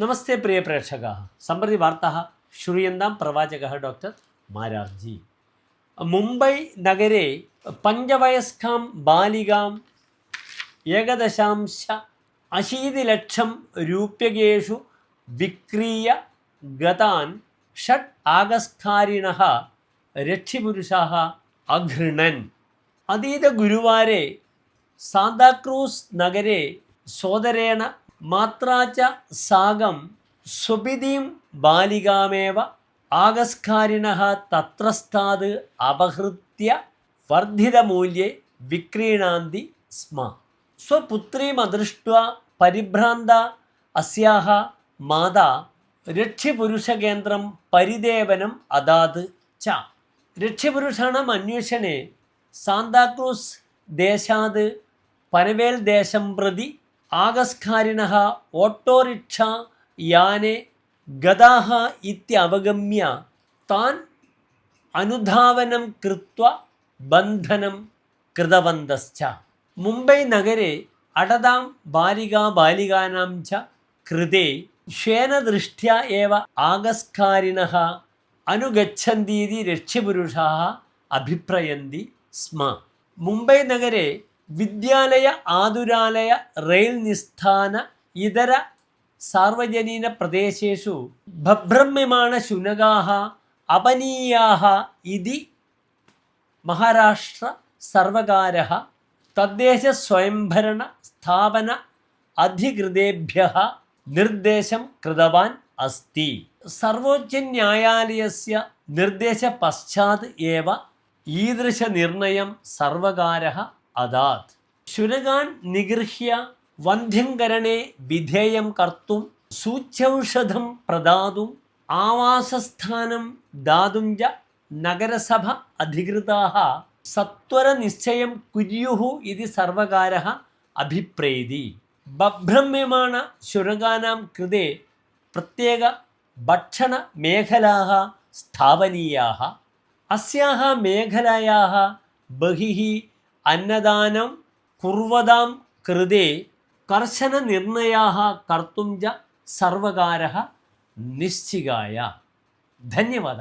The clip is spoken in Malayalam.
नमस्ते प्रिय प्रेक्षकाः सम्प्रति वार्ताः श्रूयन्तां प्रवाचकः डाक्टर् मारार्जी मुम्बै नगरे पञ्चवयस्कां बालिकाम् एकदशांश अशीतिलक्षं रूप्यकेषु विक्रीय गतान् षट् आगस्कारिणः रक्षिपुरुषाः अघृणन् अतीतगुरुवारे सान्ताक्रूस् नगरे सोदरेण മാത്രാച്ച സാഗം സുബിതീം ബാലികാമേവ ആകസ്കാരിണ തത്രസ്ഥാത് അപഹൃത്യ വർദ്ധിതമൂല്യേ വിക്രീണാന്തി സ്മ. സ്വപുത്രീമദൃഷ്ട്വ പരിഭ്രാന്ത അസ്യാഹ മാതാ രക്ഷിപുരുഷകേന്ദ്രം പരിദേവനം അതാത് ച. രക്ഷിപുരുഷണം അന്വേഷണേ സാന്താക്രൂസ് ദേശാത് പനവേൽ ദേശം പ്രതി ആകസ്കാരിണ ഓട്ടോറിക്ഷ യാനെ ഗതാഹ ഇത്യവഗമ്യ. താൻ അനുധാവനം കൃത്വ ബന്ധനം കൃതവന്തശ്ച. മുംബൈ നഗരെ അടതാം ബാലികാ ബാലികാനാം ച കൃതേ. ദൃഷ്ട്യ ഏവ ആകസ്കാരിണ അനുഗച്ഛന്തീതി ലക്ഷ്യപുരുഷാ അഭിപ്രയന്തി സ്മ. മുംബൈ നഗരെ വിദ്യാലയ ആതുരാലയ റെയിൽ നിസ്ഥാന ഇതര സാർവജനീന പ്രദേശേഷു ബഭ്രമ്യമാണ ശുനകാഹ അപനീയാഹ ഇതി മഹാരാഷ്ട്ര സർവകാര തദ്ദേശ സ്വയംഭരണ സ്ഥാപന അധികൃതേഭ്യ നിർദ്ദേശം കൃതവാൻ അസ്തി. സർവോച്ച ന്യായാലയസ്യ നിർദ്ദേശ പശ്ചാത് ഏവ ഈദൃശ നിർണയം സർവകാര അദാത് ശുരഗാൻ നിഗൃഹ്യ വന്ധ്യങ്കരനെ വിധേയം കർത്തും സൂച്യൗഷധം പ്രദാതും ആവാസസ്ഥാനം ദാതും ച നഗരസഭ അധികൃതാ സത്വരനിശ്ചയം കുര്യുഹു ഇതി സർവകാര അഭിപ്രേതി. ബഭ്രമ്യമാണ ശുരകാനാം കൃതേ പ്രത്യേക ഭക്ഷണമേഖലാ സ്ഥാപനീയാ അസ്യാ മേഖലയാ ബഹിഹി അന്നദാനം കുർവതാം കൃതേ കർശന നിർണയാ കർത്തും ച സർവകാര നിശ്ചികായ. ധന്യവാദ.